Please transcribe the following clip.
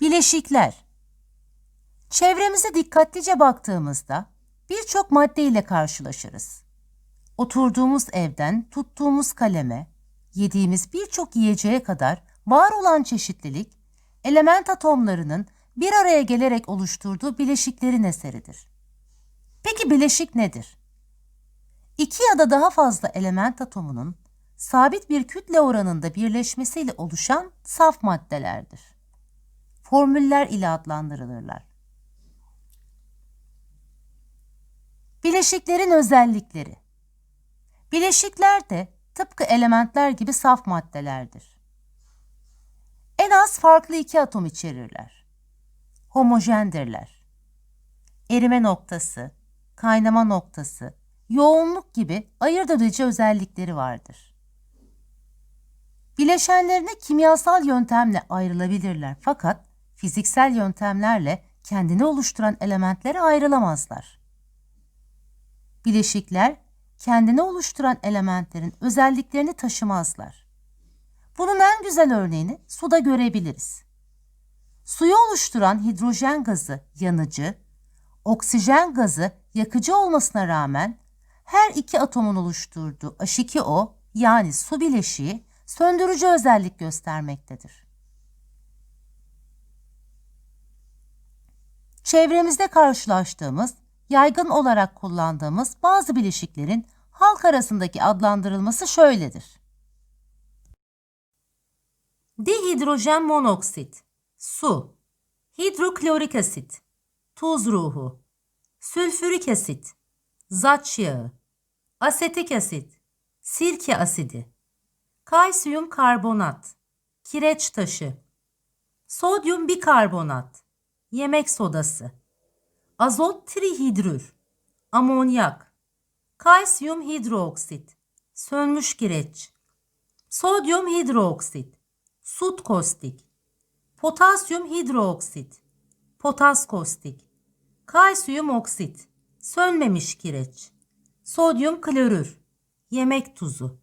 Bileşikler Çevremize dikkatlice baktığımızda birçok madde ile karşılaşırız. Oturduğumuz evden tuttuğumuz kaleme, yediğimiz birçok yiyeceğe kadar var olan çeşitlilik, element atomlarının bir araya gelerek oluşturduğu bileşiklerin eseridir. Peki bileşik nedir? İki ya da daha fazla element atomunun sabit bir kütle oranında birleşmesiyle oluşan saf maddelerdir. Formüller ile adlandırılırlar. Bileşiklerin özellikleri Bileşikler de tıpkı elementler gibi saf maddelerdir. En az farklı iki atom içerirler. Homojendirler. Erime noktası, kaynama noktası, yoğunluk gibi ayırt edici özellikleri vardır. Bileşenlerine kimyasal yöntemle ayrılabilirler fakat fiziksel yöntemlerle kendini oluşturan elementlere ayrılamazlar. Bileşikler kendini oluşturan elementlerin özelliklerini taşımazlar. Bunun en güzel örneğini suda görebiliriz. Suyu oluşturan hidrojen gazı yanıcı, oksijen gazı yakıcı olmasına rağmen her iki atomun oluşturduğu H2O yani su bileşiği söndürücü özellik göstermektedir. Çevremizde karşılaştığımız, yaygın olarak kullandığımız bazı bileşiklerin halk arasındaki adlandırılması şöyledir. Dihidrojen monoksit, su, hidroklorik asit, tuz ruhu, sülfürik asit, zaç yağı, asetik asit, sirke asidi, kalsiyum karbonat, kireç taşı, sodyum bikarbonat, yemek sodası, azot trihidrür, amonyak, kalsiyum hidrooksit, sönmüş kireç, sodyum hidrooksit, sut kostik, potasyum hidrooksit, potas kostik, kalsiyum oksit, sönmemiş kireç, sodyum klorür, yemek tuzu.